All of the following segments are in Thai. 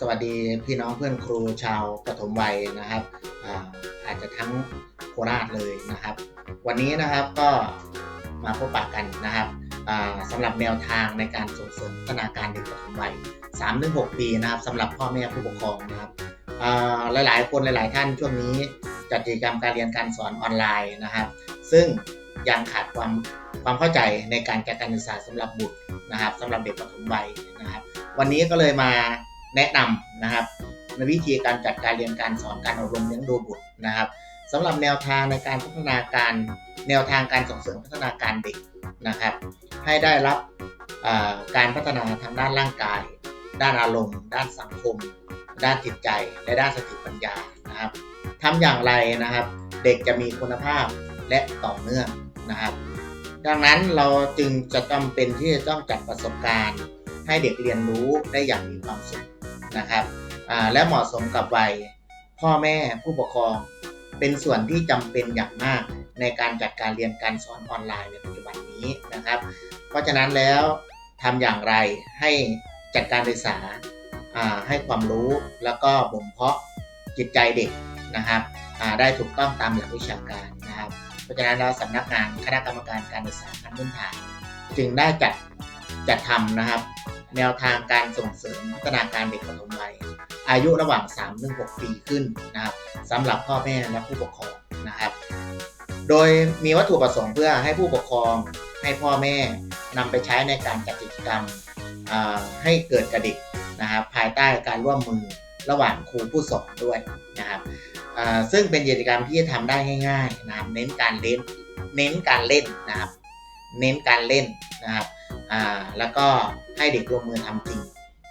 สวัสดีพี่น้องเพื่อนครูชาวปฐมวัยนะครับอาอาจจะทั้งโคราชเลยนะครับ วันนี้นะครับก็มาพบปะกันนะครับสำหรับแนวทางในการส่งเสริมพัฒนาการเด็กปฐมวัย3-6 ปีนะครับสำหรับพ่อแม่ผู้ปกครองนะครับอ่าหลายๆ คนหลาย ๆ ท่านช่วงนี้จัดกิจกรรมการเรียนการสอนออนไลน์นะครับ ซึ่งยังขาดความความเข้าใจในการจัดการศึกษาสำหรับบุตรนะครับสำหรับเด็กปฐมวัยนะครับ วันนี้ก็เลยมา แนะนำนะครับในวิธีการจัดการเรียนการสอนการอบรมเลี้ยงดูบุตรนะครับสำหรับแนวทางในการพัฒนาการแนวทางการส่งเสริมพัฒนาการเด็กนะครับ ให้ได้รับการพัฒนาทางด้านร่างกาย ด้านอารมณ์ ด้านสังคม ด้านจิตใจ และด้านสติปัญญานะครับทำอย่างไรนะครับ เด็กจะมีคุณภาพและต่อเนื่องนะครับ ดังนั้นเราจึงจะจำเป็นที่จะต้องจัดประสบการณ์ ให้เด็กเรียนรู้ได้อย่างมีความสุขนะครับและเหมาะสมกับวัยพ่อแม่ผู้ปกครอง เป็นส่วนที่จำเป็นอย่างมากในการจัดการเรียนการสอนออนไลน์ในปัจจุบันนี้นะครับ เพราะฉะนั้นแล้วทำอย่างไรให้จัดการศึกษาให้ความรู้แล้วก็บ่มเพาะจิตใจเด็กนะครับได้ถูกต้องตามหลักวิชาการนะครับ เพราะฉะนั้นแล้วสำนักงานคณะกรรมการการศึกษาขั้นพื้นฐาน จึงได้จัดจัดทำนะครับ แนวทางการส่งเสริมพัฒนาการเด็กปฐมวัยอายุระหว่าง 3-6 ปีขึ้นนะครับสำหรับพ่อแม่และผู้ปกครองนะครับ โดยมีวัตถุประสงค์เพื่อให้ผู้ปกครองให้พ่อแม่นำไปใช้ในการจัดกิจกรรมให้เกิดกระดิกนะครับภายใต้การร่วมมือระหว่างครูผู้สอนด้วยนะครับซึ่งเป็นกิจกรรมที่ทำได้ง่ายๆนะครับเน้นการเล่นเน้นการเล่นนะครับเน้นการเล่นนะครับแล้วก็ ให้เด็กลงมือทำจริง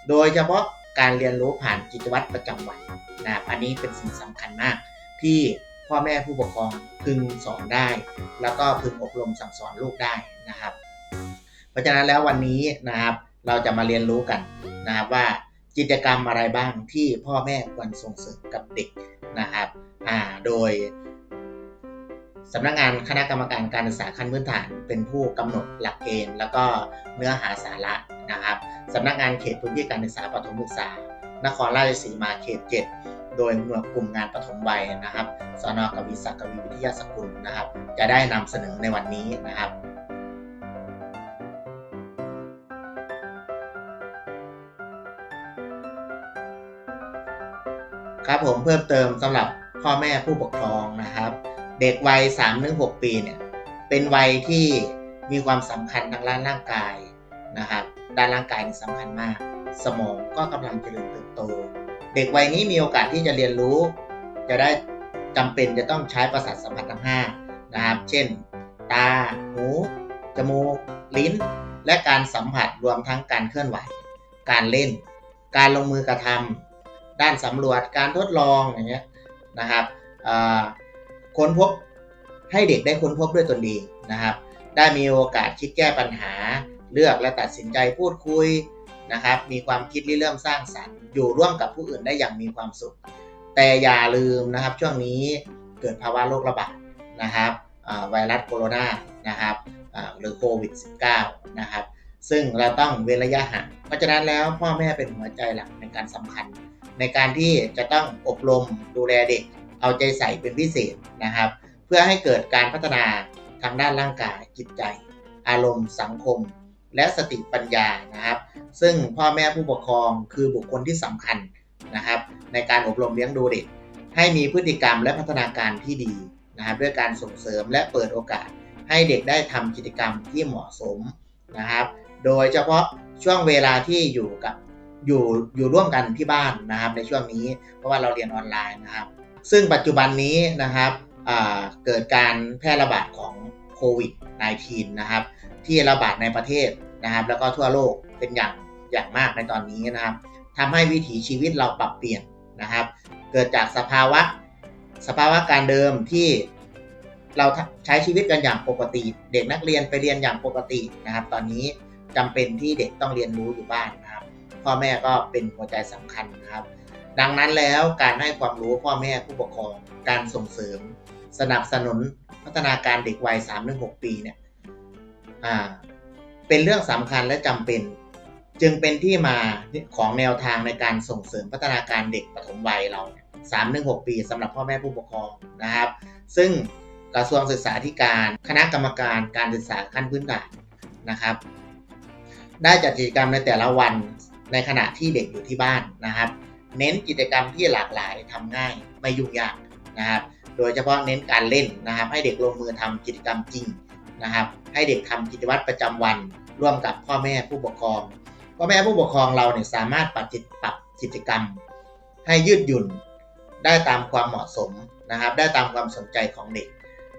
โดยเฉพาะการเรียนรู้ผ่านกิจวัตรประจำวันนะครับอันนี้เป็นสิ่งสำคัญมาก ที่พ่อแม่ผู้ปกครองพึงสอนได้ แล้วก็พึงอบรมสั่งสอนลูกได้นะครับ เพราะฉะนั้นแล้ววันนี้นะครับเราจะมาเรียนรู้กันนะครับว่ากิจกรรมอะไรบ้างที่พ่อแม่ควรส่งเสริมกับเด็กนะครับ อ่า โดย สำนักงานคณะกรรมการการศึกษาขั้นพื้นฐาน เป็นผู้กำหนดหลักเกณฑ์ แล้วก็เนื้อหาสาระนะครับสำนักงานเขตพื้นที่การศึกษาปฐมศึกษา นครราชสีมาเขต 7 โดยหน่วยกลุ่มงานปฐมวัยนะครับสนกวีศักดิ์กวีวิทยาสกุลนะครับ จะได้นำเสนอในวันนี้นะครับครับผมเพิ่มเติมสำหรับพ่อแม่ผู้ปกครองนะครับ เด็กวัย3-6ปีเนี่ยเป็นวัยที่มีความสำคัญทางด้านร่างกายนะครับด้านร่างกายนี่สำคัญมาก สมองก็กำลังเจริญเติบโต เด็กวัยนี้มีโอกาสที่จะเรียนรู้ จะได้จำเป็นจะต้องใช้ประสาทสัมผัสทั้งห้านะครับ เช่น ตา หู จมูก ลิ้น และการสัมผัสรวมทั้งการเคลื่อนไหว การเล่น การลงมือกระทำด้านสำรวจ การทดลองอย่างเงี้ยนะครับอ่า ค้นพบให้เด็กได้ค้นพบด้วยตนเองนะครับ ได้มีโอกาสคิดแก้ปัญหา เลือกและตัดสินใจพูดคุยนะครับ มีความคิดริเริ่มสร้างสรรค์ อยู่ร่วมกับผู้อื่นได้อย่างมีความสุข แต่อย่าลืมนะครับ ช่วงนี้เกิดภาวะโรคระบาดนะครับไวรัสโคโรนานะครับหรือโควิด -19 นะครับ ซึ่งเราต้องเว้นระยะห่าง เพราะฉะนั้นแล้วพ่อแม่เป็นหัวใจหลักในการสำคัญ ในการที่จะต้องอบรมดูแลเด็ก เอาใจใส่เป็นพิเศษนะครับ เพื่อให้เกิดการพัฒนาทางด้านร่างกายจิตใจ อารมณ์สังคม และสติปัญญานะครับ ซึ่งพ่อแม่ผู้ปกครองคือบุคคลที่สำคัญนะครับ ในการอบรมเลี้ยงดูเด็ก ให้มีพฤติกรรมและพัฒนาการที่ดีนะครับด้วยการส่งเสริมและเปิดโอกาส ให้เด็กได้ทำกิจกรรมที่เหมาะสมนะครับ โดยเฉพาะช่วงเวลาที่อยู่กับอยู่อยู่ร่วมกันที่บ้านนะครับในช่วงนี้เพราะว่าเราเรียนออนไลน์นะครับ ซึ่งปัจจุบันนี้นะครับเกิดการแพร่ระบาดของโควิด -19 นะครับ ที่ระบาดในประเทศนะครับ แล้วก็ทั่วโลกเป็นอย่างอย่างมากในตอนนี้นะครับทำให้วิถีชีวิตเราปรับเปลี่ยนนะครับ เกิดจากสภาวะสภาวะการเดิมที่เราใช้ชีวิตกันอย่างปกติ เด็กนักเรียนไปเรียนอย่างปกตินะครับ ตอนนี้จำเป็นที่เด็กต้องเรียนรู้อยู่บ้านนะครับ พ่อแม่ก็เป็นหัวใจสำคัญนะครับ ดังนั้นแล้วการให้ความรู้พ่อแม่ผู้ปกครองการส่งเสริม สนับสนุนพัฒนาการเด็กวัย 3-6 ปีเนี่ยเป็นเรื่องสำคัญและจำเป็น จึงเป็นที่มาของแนวทางในการส่งเสริมพัฒนาการเด็กปฐมวัยเราสามถึงหกปีสำหรับพ่อแม่ผู้ปกครองนะครับ ซึ่งกระทรวงศึกษาธิการคณะกรรมการการศึกษาขั้นพื้นฐานนะครับ ได้จัดกิจกรรมในแต่ละวันในขณะที่เด็กอยู่ที่บ้านนะครับ เน้นกิจกรรมที่หลากหลายทำง่ายไม่ยุ่งยากนะครับ โดยเฉพาะเน้นการเล่นนะครับ ให้เด็กลงมือทำกิจกรรมจริงนะครับ ให้เด็กทำกิจวัตรประจำวัน ร่วมกับพ่อแม่ผู้ปกครองพ่อแม่ผู้ปกครองเราเนี่ยสามารถปรับจิตปรับกิจกรรม ให้ยืดหยุ่นได้ตามความเหมาะสมนะครับ ได้ตามความสนใจของเด็ก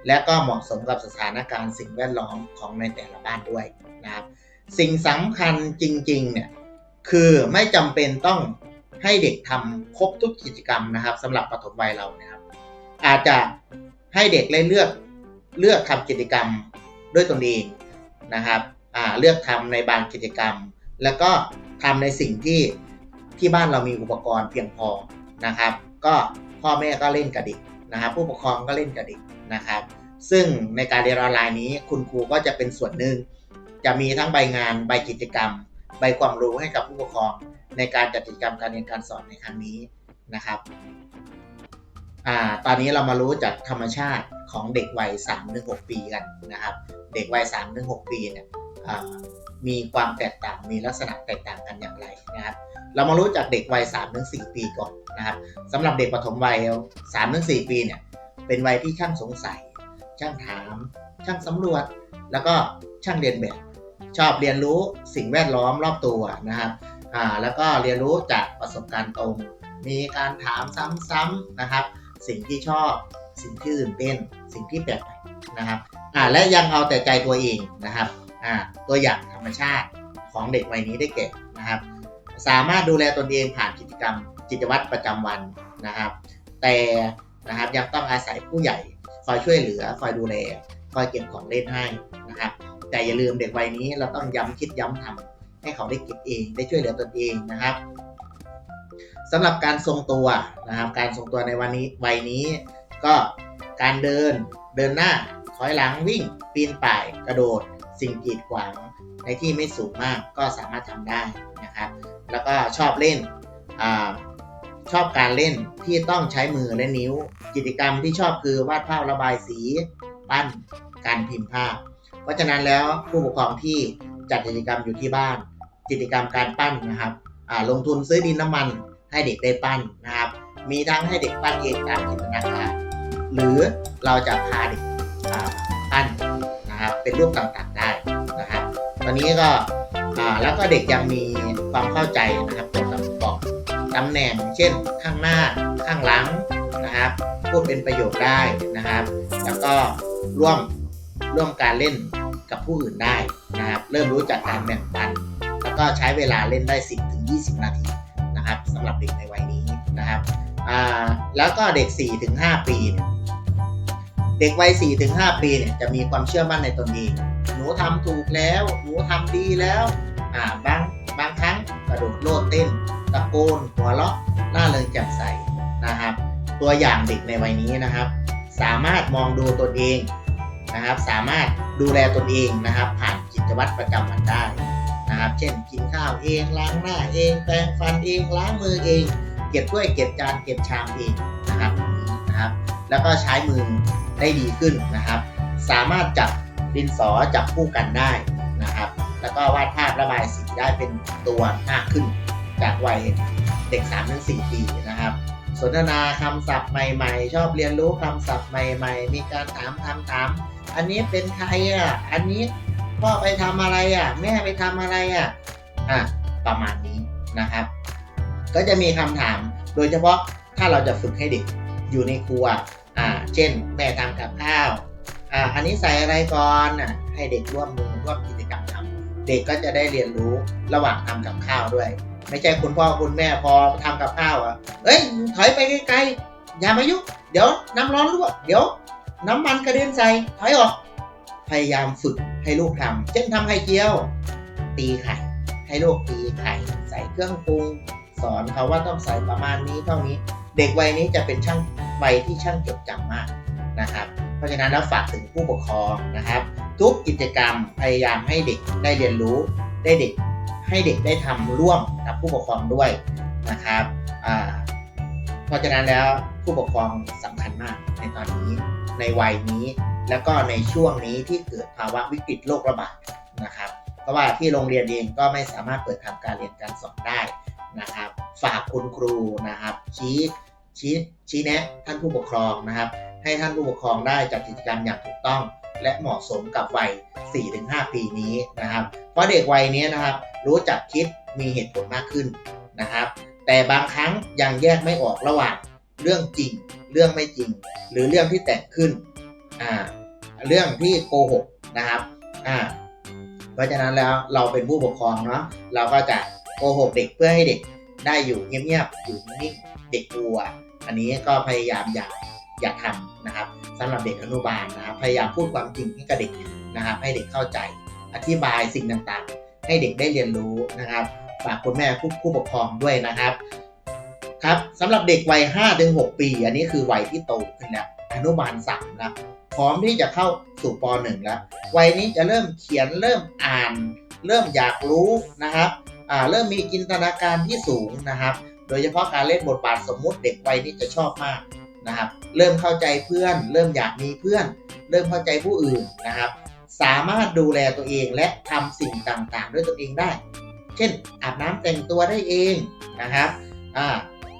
และก็เหมาะสมกับสถานการณ์สิ่งแวดล้อมของในแต่ละบ้านด้วยนะครับ สิ่งสำคัญจริงๆเนี่ยคือไม่จำเป็นต้อง ให้เด็กทำครบทุกกิจกรรมนะครับสำหรับปฐมวัยเรานะครับ อาจจะให้เด็กได้เลือกเลือกทำกิจกรรมด้วยตนเองนะครับเลือกทำในบางกิจกรรม แล้วก็ทำในสิ่งที่ที่บ้านเรามีอุปกรณ์เพียงพอนะครับ ก็พ่อแม่ก็เล่นกับเด็กนะครับผู้ปกครองก็เล่นกับเด็กนะครับ ซึ่งในการเรียนออนไลน์นี้คุณครูก็จะเป็นส่วนหนึ่ง จะมีทั้งใบงานใบกิจกรรม ใบความรู้ให้กับผู้ปกครอง ในการจัดกิจกรรมการเรียนการสอนในครั้งนี้นะครับอ่าตอนนี้เรามารู้จากธรรมชาติของเด็กวัย3-6 ปีกันนะครับ เด็กวัย3-6 ปีเนี่ยมีความแตกต่างมีลักษณะแตกต่างกันอย่างไรนะครับ เรามารู้จากเด็กวัย3-4 ปีก่อนนะครับสำหรับเด็กปฐมวัย3-4 ปีเนี่ยเป็นวัยที่ช่างสงสัย ช่างถาม ช่างสำรวจ แล้วก็ช่างเรียนแบบ ชอบเรียนรู้สิ่งแวดล้อมรอบตัวนะครับอ่าแล้วก็เรียนรู้จากประสบการณ์ตรง มีการถามซ้ำๆนะครับ สิ่งที่ชอบสิ่งที่ตื่นเต้นสิ่งที่แปลกใหม่นะครับอ่าและยังเอาแต่ใจตัวเองนะครับอ่าตัวอย่างธรรมชาติของเด็กวัยนี้ได้แก่งนะครับ สามารถดูแลตนเองผ่านกิจกรรมกิจวัตรประจำวันนะครับ แต่นะครับยังต้องอาศัยผู้ใหญ่คอยช่วยเหลือ คอยดูแล คอยเก็บของเล่นให้นะครับ แต่อย่าลืมเด็กวัยนี้เราต้องย้ำคิดย้ำทำให้เขาได้เก็บเองได้ช่วยเหลือตนเองนะครับสำหรับการทรงตัวนะครับ การทรงตัวในวันนี้วัยนี้ ก็การเดินเดินหน้าถอยหลังวิ่ง ปีนป่ายกระโดด สิ่งกีดขวางในที่ไม่สูงมากก็สามารถทำได้นะครับ แล้วก็ชอบเล่นอชอบการเล่นที่ต้องใช้มือและนิ้ว กิจกรรมที่ชอบคือวาดภาพระบายสี ปั้นการพิมพ์ภาพ ราะฉะนั้นแล้วผู้ปกครองที่จัดกิจกรรมอยู่ที่บ้าน กิจกรรมการปั้นนะครับลงทุนซื้อดินน้ำมันให้เด็กได้ปั้นนะครับ มีทั้งให้เด็กปั้นเองตามจินตนาการหรือเราจะพาเด็กปั้นนะครับเป็นรูปต่างๆได้นะครับ ตอนนี้ก็แล้วก็เด็กยังมีความเข้าใจนะครับเกี่ยวกับบอกตำแหน่ง เช่น ข้างหน้าข้างหลังนะครับพูดเป็นประโยคได้นะครับ แล้วก็ร่วมร่วมการเล่น กับผู้อื่นได้นะครับ เริ่มรู้จักการแบ่งปัน แล้วก็ใช้เวลาเล่นได้ 10ถึง20 นาทีนะครับสำหรับเด็กในวัยนี้นะครับแล้วก็เด็ก 4 ถึง 5 ปีเนี่ยเด็กวัย 4 ถึง 5 ปีเนี่ยจะมีความเชื่อมั่นในตนเองหนูทำถูกแล้ว หนูทำดีแล้วบางบางครั้งกระโดดโลดเต้น ตะโกนหัวเราะน่าเริงแจ่มใสนะครับ ตัวอย่างเด็กในวัยนี้นะครับ สามารถมองดูตนเอง นะครับ สามารถดูแลตนเองนะครับ ผ่านกิจวัตรประจำวันได้นะครับ เช่นกินข้าวเองล้างหน้าเอง แปรงฟันเองล้างมือเอง เก็บถ้วยเก็บจานเก็บชามเองนะครับนะครับ แล้วก็ใช้มือได้ดีขึ้นนะครับ สามารถจับดินสอจับคู่กันได้นะครับ แล้วก็วาดภาพระบายสีได้เป็นตัวมากขึ้น จากวัยเด็ก3-4ปีนะครับสนทนาคำศัพท์ใหม่ ๆ ชอบเรียนรู้คำศัพท์ใหม่ ๆ มีการถามคำถาม อันนี้เป็นใครอะ อันนี้พ่อไปทำอะไรอะ แม่ไปทำอะไรอะ อะ ประมาณนี้นะครับ ก็จะมีคำถาม โดยเฉพาะถ้าเราจะฝึกให้เด็กอยู่ในครัว อ่า เช่น แม่ทำกับข้าว อ่า อันนี้ใส่อะไรก่อนอะ ให้เด็กร่วมมือร่วมกิจกรรมทำเด็กก็จะได้เรียนรู้ระหว่างทำกับข้าวด้วย ไม่ใช่คุณพ่อคุณแม่พอทำกับข้าวอะ เอ้ย ถอยไปไกลๆอย่ามายุ่งเดี๋ยวน้ำร้อนรั่วเดี๋ยว น้ำมันกระเด็นใส่ถอยออก พยายามฝึกให้ลูกทำเช่นทำไข่เจียว ตีไข่ให้ลูกตีไข่ใส่เครื่องปรุง สอนเขาว่าต้องใส่ประมาณนี้เท่านี้ เด็กวัยนี้จะเป็นช่างวัยที่ช่างจดจำมากนะครับ เพราะฉะนั้นแล้วฝากถึงผู้ปกครองนะครับ ทุกกิจกรรมพยายามให้เด็กได้เรียนรู้ได้เด็กให้เด็กได้ทำร่วมกับผู้ปกครองด้วยนะครับเพราะฉะนั้นแล้วผู้ปกครองสำคัญมากในตอนนี้ ในวัยนี้ แล้วก็ในช่วงนี้ที่เกิดภาวะวิกฤตโรคระบาดนะครับเพราะว่าที่โรงเรียนเองก็ไม่สามารถเปิดทำการเรียนการสอนได้นะครับ ฝากคุณครูนะครับ ชี้ชี้ชี้แนะท่านผู้ปกครองนะครับ ให้ท่านผู้ปกครองได้จัดกิจกรรมอย่างถูกต้อง และเหมาะสมกับวัย 4-5 ปีนี้นะครับ เพราะเด็กวัยนี้นะครับ รู้จักคิดมีเหตุผลมากขึ้นนะครับ แต่บางครั้งยังแยกไม่ออกระหว่าง เรื่องจริง เรื่องไม่จริง หรือเรื่องที่แต่งขึ้นอ่าเรื่องที่โกหกนะครับอ่าเพราะฉะนั้นแล้วเราเป็นผู้ปกครองเนาะเราก็จะโกหกเด็กเพื่อให้เด็กได้อยู่เงียบๆอยู่นิ่งเด็กกลัว อันนี้ก็พยายามอย่าอย่าทำนะครับสำหรับเด็กอนุบาลนะครับพยายามพูดความจริงให้กับเด็กนะครับ ให้เด็กเข้าใจอธิบายสิ่งต่างๆ ให้เด็กได้เรียนรู้นะครับ ฝากคุณแม่ผู้ผู้ปกครองด้วยนะครับ ครับสำหรับเด็กวัย5ถึง6ปี อันนี้คือวัยที่โตขึ้นแล้วอนุบาลสามแล้วพร้อมที่จะเข้าสู่ป .1 แล้ว วัยนี้จะเริ่มเขียนเริ่มอ่าน เริ่มอยากรู้นะครับอ่าเริ่มมีจินตนาการที่สูงนะครับ โดยเฉพาะการเล่นบทบาทสมมุติเด็กวัยนี้จะชอบมากนะครับ เริ่มเข้าใจเพื่อน เริ่มอยากมีเพื่อน เริ่มเข้าใจผู้อื่นนะครับ สามารถดูแลตัวเองและทำสิ่งต่างๆ ด้วยตัวเองได้ เช่นอาบน้ำแต่งตัวได้เองนะครับอ่า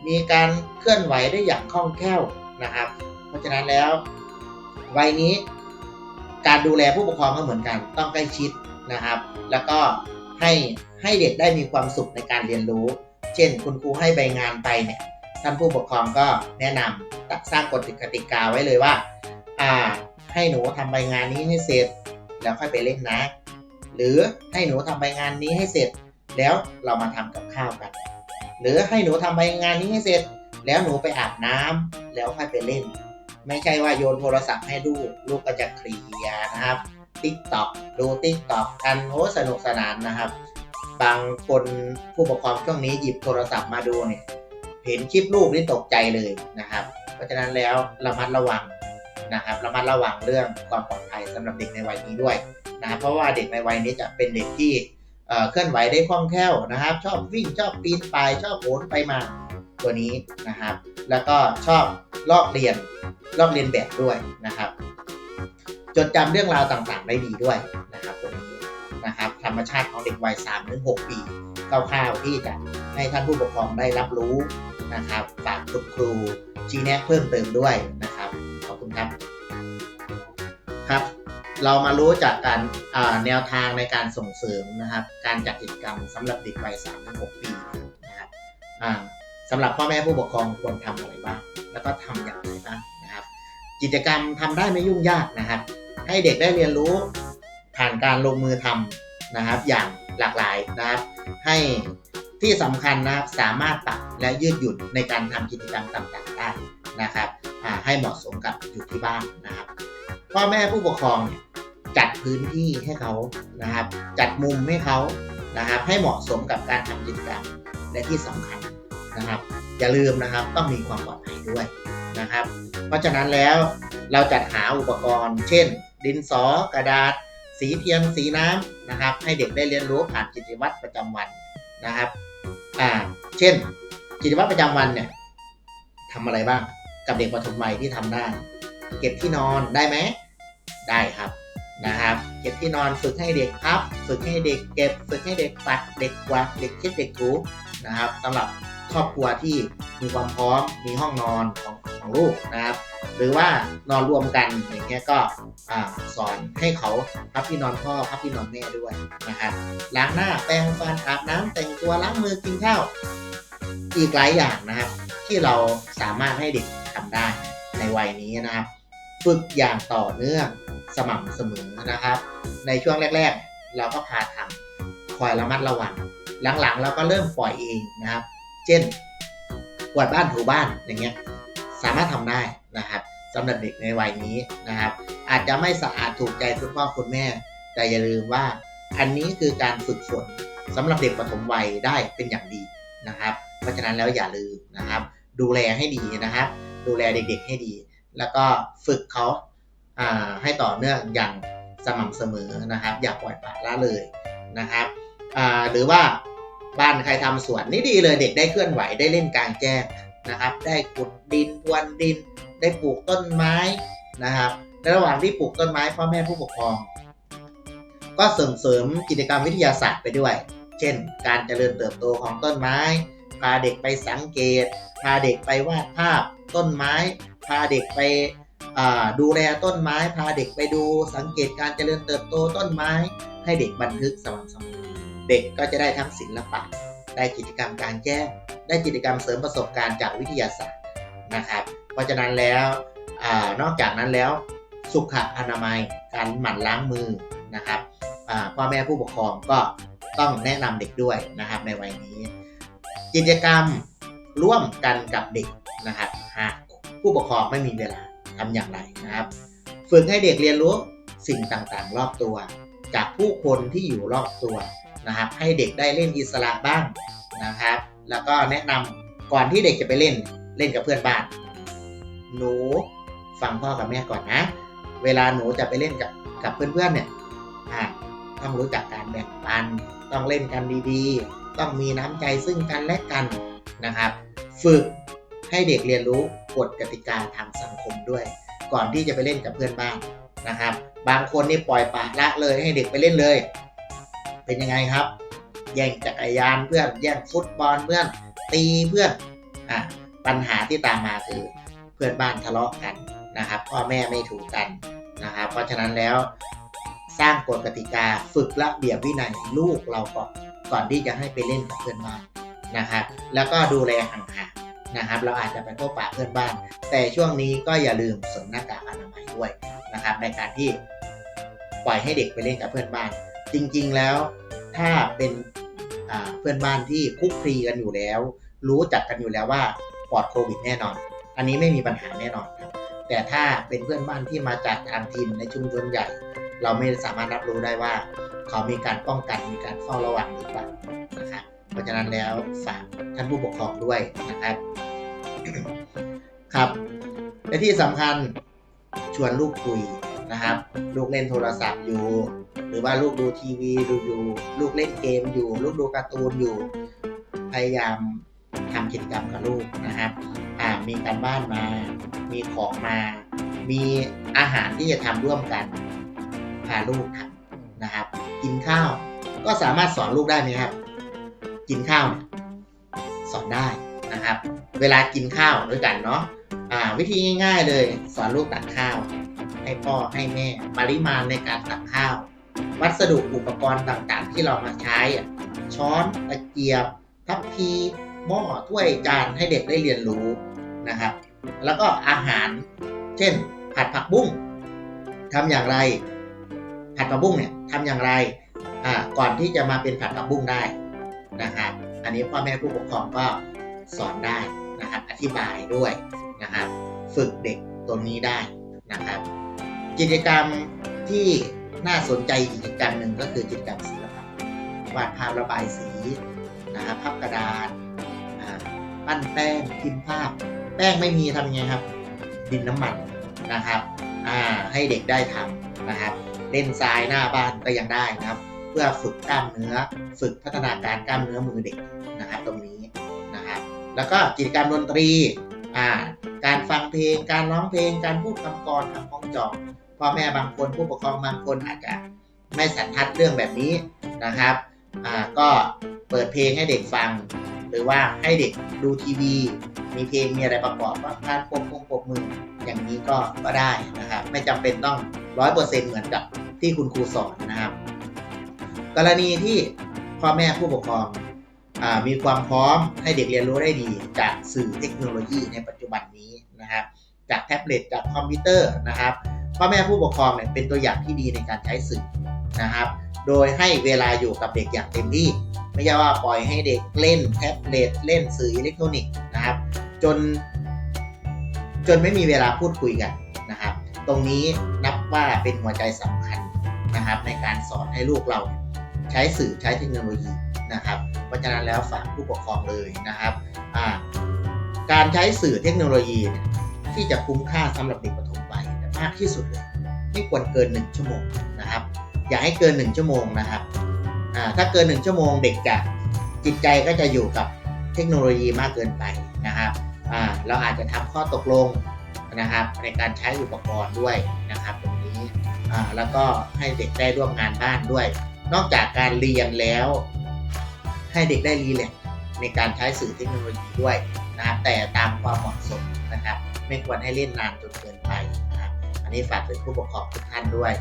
มีการเคลื่อนไหวได้อย่างคล่องแคล่วนะครับ เพราะฉะนั้นแล้ววัยนี้การดูแลผู้ปกครองก็เหมือนกัน ต้องใกล้ชิดนะครับ แล้วก็ให้ให้เด็กได้มีความสุขในการเรียนรู้ เช่น คุณครูให้ใบงานไปเนี่ยท่านผู้ปกครองก็แนะนำตัดสร้างกฎกติกาไว้เลยว่าอ่า ให้หนูทำใบงานนี้ให้เสร็จ แล้วค่อยไปเล่นนะ หรือให้หนูทำใบงานนี้ให้เสร็จ แล้วเรามาทำกับข้าวกัน หรือให้หนูทำใบงานนี้ให้เสร็จ แล้วหนูไปอาบน้ำแล้วค่อยไปเล่น ไม่ใช่ว่าโยนโทรศัพท์ให้ลูกลูกก็จะเคลียนะครับติ๊กต็อกดูติ๊กต็อกกันโอ้สนุกสนานนะครับ บางคนผู้ปกครองช่วงนี้หยิบโทรศัพท์มาดูเนี่ยเห็นคลิปลูกนี่ตกใจเลยนะครับ เพราะฉะนั้นแล้วระมัดระวังนะครับระมัดระวังเรื่องความปลอดภัยสำหรับเด็กในวัยนี้ด้วยนะครับเพราะว่าเด็กในวัยนี้จะเป็นเด็กที่ เอ่อเคลื่อนไหวได้คล่องแคล่วนะครับ ชอบวิ่งชอบปีนป่ายชอบโหนไปมาตัวนี้นะครับ แล้วก็ชอบลอกเรียนลอกเรียนแบบด้วยนะครับ จดจำเรื่องราวต่างๆได้ดีด้วยนะครับตัวนี้นะครับ ธรรมชาติของเด็กวัย3ถึง6ปีคร่าวๆที่จะให้ท่านผู้ปกครองได้รับรู้นะครับฝากคุณครูชี้แนะเพิ่มเติมด้วยนะครับ ขอบคุณครับครับ เรามารู้จากการแนวทางในการส่งเสริมนะครับ การจัดกิจกรรมสำหรับเด็กวัย3ถึง6ปีนะครับสำหรับพ่อแม่ผู้ปกครองควรทำอะไรบ้างแล้วก็ทำอย่างไรบ้างนะครับ กิจกรรมทำได้ไม่ยุ่งยากนะครับ ให้เด็กได้เรียนรู้ผ่านการลงมือทำนะครับ อย่างหลากหลายนะครับ ให้ที่สำคัญนะครับสามารถปรับและยืดหยุ่นในการทำกิจกรรมต่างๆได้นะครับให้เหมาะสมกับอยู่ที่บ้านนะครับ พ่อแม่ผู้ปกครองเนี่ยจัดพื้นที่ให้เขานะครับ จัดมุมให้เขานะครับ ให้เหมาะสมกับการทำกิจกรรมและที่สำคัญนะครับ อย่าลืมนะครับต้องมีความปลอดภัยด้วยนะครับ เพราะฉะนั้นแล้วเราจัดหาอุปกรณ์ เช่น ดินสอกระดาษ สีเทียนสีน้ำนะครับ ให้เด็กได้เรียนรู้ผ่านกิจวัตรประจำวันนะครับอ่าเช่น กิจวัตรประจำวันเนี่ยทำอะไรบ้างกับเด็กปฐมวัยที่ทำได้ เก็บที่นอนได้ไหมได้ครับนะครับ เก็บที่นอนฝึกให้เด็กพับ ฝึกให้เด็กเก็บฝึกให้เด็กปัดเด็กกวาดเด็กเช็ดเด็กถูนะครับสำหรับครอบครัวที่มีความพร้อมมีห้องนอนของของลูกนะครับ หรือว่านอนรวมกันอย่างเงี้ยก็สอนให้เขาพับที่นอนพ่อพับที่นอนแม่ด้วยนะครับล้างหน้าแปรงฟันอาบน้ำแต่งตัวล้างมือกินข้าวอีกหลายอย่างนะครับ ที่เราสามารถให้เด็กทำได้ในวัยนี้นะครับ ฝึกอย่างต่อเนื่องสม่ำเสมอนะครับ ในช่วงแรก ๆ เราก็พาทำคอยระมัดระวัง หลังๆ เราก็เริ่มปล่อยเองนะครับ เช่นกวาดบ้านถูบ้านอย่างเงี้ยสามารถทำได้นะครับสำหรับเด็กในวัยนี้นะครับ อาจจะไม่สะอาดถูกใจคุณพ่อคุณแม่ แต่อย่าลืมว่าอันนี้คือการฝึกฝนสำหรับเด็กปฐมวัยได้เป็นอย่างดีนะครับ เพราะฉะนั้นแล้วอย่าลืมนะครับ ดูแลให้ดีนะครับ ดูแลเด็กๆให้ดี แล้วก็ฝึกเขาให้ต่อเนื่องอย่างสม่ำเสมอนะครับ อย่าปล่อยปละละเลยนะครับหรือว่าบ้านใครทำสวนนี่ดีเลยเด็กได้เคลื่อนไหวได้เล่นกลางแจ้งนะครับ ได้ขุดดินพรวนดิน ได้ปลูกต้นไม้นะครับในระหว่างที่ปลูกต้นไม้พ่อแม่ผู้ปกครอง ก็เสริมเสริมกิจกรรมวิทยาศาสตร์ไปด้วย เช่น การเจริญเติบโตของต้นไม้ พาเด็กไปสังเกต พาเด็กไปวาดภาพต้นไม้ พาเด็กไปดูแลต้นไม้ พาเด็กไปดูสังเกตการเจริญเติบโตต้นไม้ ให้เด็กบันทึกสม่ำเสมอเด็กก็จะได้ทั้งศิลปะ ได้กิจกรรมการแจ้ง ได้กิจกรรมเสริมประสบการณ์จากวิทยาศาสตร์นะครับ เพราะฉะนั้นแล้วอนอกจากนั้นแล้วสุขอนามัยการหมั่นล้างมือนะครับพ่อแม่ผู้ปกครองก็ต้องแนะนำเด็กด้วยนะครับในวัยนี้ กิจกรรมร่วมกันกับเด็กนะครับหาก ผู้ปกครองไม่มีเวลาทำอย่างไรนะครับ ฝึกให้เด็กเรียนรู้สิ่งต่างๆ รอบตัว จากผู้คนที่อยู่รอบตัวนะครับ ให้เด็กได้เล่นอิสระบ้างนะครับ แล้วก็แนะนำก่อนที่เด็กจะไปเล่นเล่นกับเพื่อนบ้าน หนูฟังพ่อกับแม่ก่อนนะ เวลาหนูจะไปเล่นกับกับเพื่อนๆเนี่ยต้องรู้จักการแบ่งปัน ต้องเล่นกันดีๆ ต้องมีน้ำใจซึ่งกันและกันนะครับ ฝึกให้เด็กเรียนรู้ กฎกติกาทางสังคมด้วย ก่อนที่จะไปเล่นกับเพื่อนบ้านนะครับ บางคนนี่ปล่อยปละละเลยให้เด็กไปเล่นเลย เป็นยังไงครับ แย่งจักรยานเพื่อนแย่งฟุตบอลเพื่อนตีเพื่อนอะปัญหาที่ตามมาคือเพื่อนบ้านทะเลาะกันนะครับพ่อแม่ไม่ถูกกันนะครับ เพราะฉะนั้นแล้วสร้างกฎกติกาฝึกระเบียบวินัยลูกเราก่อนก่อนที่จะให้ไปเล่นกับเพื่อนบ้านนะครับ แล้วก็ดูแลห่างๆ นะครับ เราอาจจะไปพบปะเพื่อนบ้าน แต่ช่วงนี้ก็อย่าลืมสวมหน้ากากอนามัยด้วยนะครับ ในการที่ปล่อยให้เด็กไปเล่นกับเพื่อนบ้าน จริงๆแล้วถ้าเป็นเพื่อนบ้านที่คุกคีกันอยู่แล้ว รู้จักกันอยู่แล้วว่าปลอดโควิดแน่นอน อันนี้ไม่มีปัญหาแน่นอนครับแต่ถ้าเป็นเพื่อนบ้านที่มาจากต่างถิ่นในชุมชนใหญ่ เราไม่สามารถรับรู้ได้ว่า เขามีการป้องกันมีการเฝ้าระวังหรือเปล่านะครับ เพราะฉะนั้นแล้วฝากท่านผู้ปกครองด้วยนะครับ ครับ และที่สำคัญชวนลูกคุยนะครับ ลูกเล่นโทรศัพท์อยู่ หรือว่าลูกดูทีวีดูอยู่ลูกเล่นเกมอยู่ ลูกดูการ์ตูนอยู่ พยายามทำกิจกรรมกับลูกนะครับมีการบ้านมา มีของมา มีอาหารที่จะทำร่วมกันพาลูกทำนะครับ กินข้าวก็สามารถสอนลูกได้ไหมครับ กินข้าวเนี่ยสอนได้นะครับ เวลากินข้าวด้วยกันเนาะอ่าวิธีง่ายๆเลย สอนลูกตักข้าว ให้พ่อให้แม่ปริมาณในการตักข้าว วัสดุอุปกรณ์ต่างๆ ที่เรามาใช้อะช้อนตะเกียบ ทัพพีหม้อถ้วยจานให้เด็กได้เรียนรู้นะครับ แล้วก็อาหาร เช่น ผัดผักบุ้งทำอย่างไร ผัดผักบุ้งเนี่ยทำอย่างไรอ่าก่อนที่จะมาเป็นผัดผักบุ้งได้ นะครับอันนี้พ่อแม่ผู้ปกครองก็สอนได้นะครับอธิบายด้วยนะครับ ฝึกเด็กตรงนี้ได้นะครับ กิจกรรมที่น่าสนใจอีกกิจกรรมหนึ่งก็คือกิจกรรมศิลปะวาดภาพระบายสีนะครับภาพกระดาษปั้นแป้งพิมพ์ภาพ แป้งไม่มีทำยังไงครับ ดินน้ำมันนะครับให้เด็กได้ทำนะครับ เล่นทรายหน้าบ้านก็ยังได้นะครับ เพื่อฝึกกล้ามเนื้อ ฝึกพัฒนาการกล้ามเนื้อมือเด็กนะครับตรงนี้นะครับแล้วก็กิจกรรมดนตรีอ่าการฟังเพลง การร้องเพลง การพูดคำกรคำพ้องจองพ่อแม่บางคนผู้ปกครองบางคนอาจจะไม่สันทัดเรื่องแบบนี้นะครับอ่าก็เปิดเพลงให้เด็กฟัง หรือว่าให้เด็กดูทีวี มีเพลงมีอะไรประกอบว่าการปมพงปมมืออย่างนี้ก็ก็ได้นะครับไม่จำเป็นต้องร้อยเปอร์เซ็นเหมือนกับที่คุณครูสอนนะครับ กรณีที่พ่อแม่ผู้ปกครองอมีความพร้อมให้เด็กเรียนรู้ได้ดี จากสื่อเทคโนโลยีในปัจจุบันนี้นะครับ จากแท็บเล็ตจากคอมพิวเตอร์นะครับพ่อแม่ผู้ปกครองเนี่ยเป็นตัวอย่างที่ดีในการใช้สื่อนะครับ โดยให้เวลาอยู่กับเด็กอย่างเต็มที่ ไม่ใช่ว่าปล่อยให้เด็กเล่นแท็บเล็ตเล่นสื่ออิเล็กทรอนิกส์นะครับ จน จนไม่มีเวลาพูดคุยกันนะครับ ตรงนี้นับว่าเป็นหัวใจสำคัญนะครับ ในการสอนให้ลูกเรา ใช้สื่อใช้เทคโนโลยีนะครับเพราะฉะนั้นแล้วฝากผู้ปกครองเลยนะครับการใช้สื่อเทคโนโลยีที่จะคุ้มค่าสำหรับเด็กปฐมวัยมากที่สุดเลยไม่ควรเกิน 1 ชั่วโมงนะครับ อย่าให้เกิน 1 ชั่วโมงนะครับถ้าเกินหนึ่งชั่วโมงเด็กจะจิตใจก็จะอยู่กับเทคโนโลยีมากเกินไปนะครับเราอาจจะทำข้อตกลงนะครับในการใช้อุปกรณ์ด้วยนะครับตรงนี้แล้วก็ให้เด็กได้ร่วมงานบ้านด้วย นอกจากการเรียนแล้ว ให้เด็กได้รีแลกในการใช้สื่อเทคโนโลยีด้วยนะครับแต่ตามความเหมาะสมนะครับ ไม่ควรให้เล่นนานจนเกินไปนะครับอันนี้ฝากถึงผู้ปกครองทุกท่านด้วย